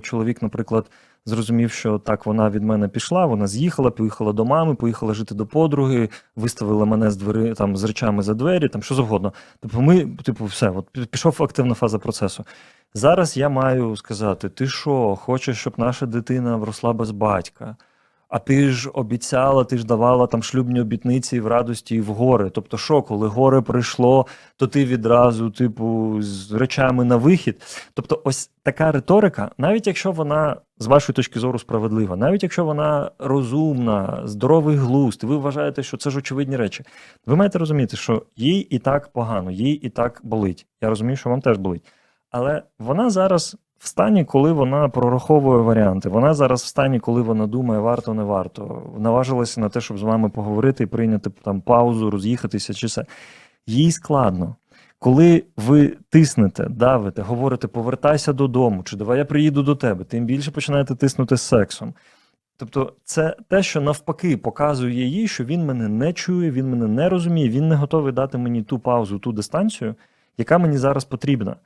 Чоловік, наприклад, зрозумів, що так вона від мене пішла, вона з'їхала, поїхала до мами, поїхала жити до подруги, виставила мене з двері там з речами за двері, там що завгодно. Типу, ми, типу, все, от пішов активна фаза процесу. Зараз я маю сказати: ти що, хочеш, щоб наша дитина вросла без батька? А ти ж обіцяла, ти ж давала там шлюбні обітниці в радості і в гори. Тобто, що, коли горе прийшло, то ти відразу, типу, з речами на вихід. Тобто, ось така риторика, навіть якщо вона з вашої точки зору справедлива, навіть якщо вона розумна, здоровий глузд, ви вважаєте, що це ж очевидні речі, ви маєте розуміти, що їй і так погано, їй і так болить. Я розумію, що вам теж болить. Але вона зараз в стані, коли вона прораховує варіанти. Вона зараз в стані, коли вона думає, варто, не варто. Наважилася на те, щоб з вами поговорити і прийняти там паузу, роз'їхатися чи все. Їй складно. Коли ви тиснете, давите, говорите, повертайся додому, чи давай я приїду до тебе, тим більше починаєте тиснути з сексом. Тобто, це те, що навпаки показує їй, що він мене не чує, він мене не розуміє, він не готовий дати мені ту паузу, ту дистанцію, яка мені зараз потрібна.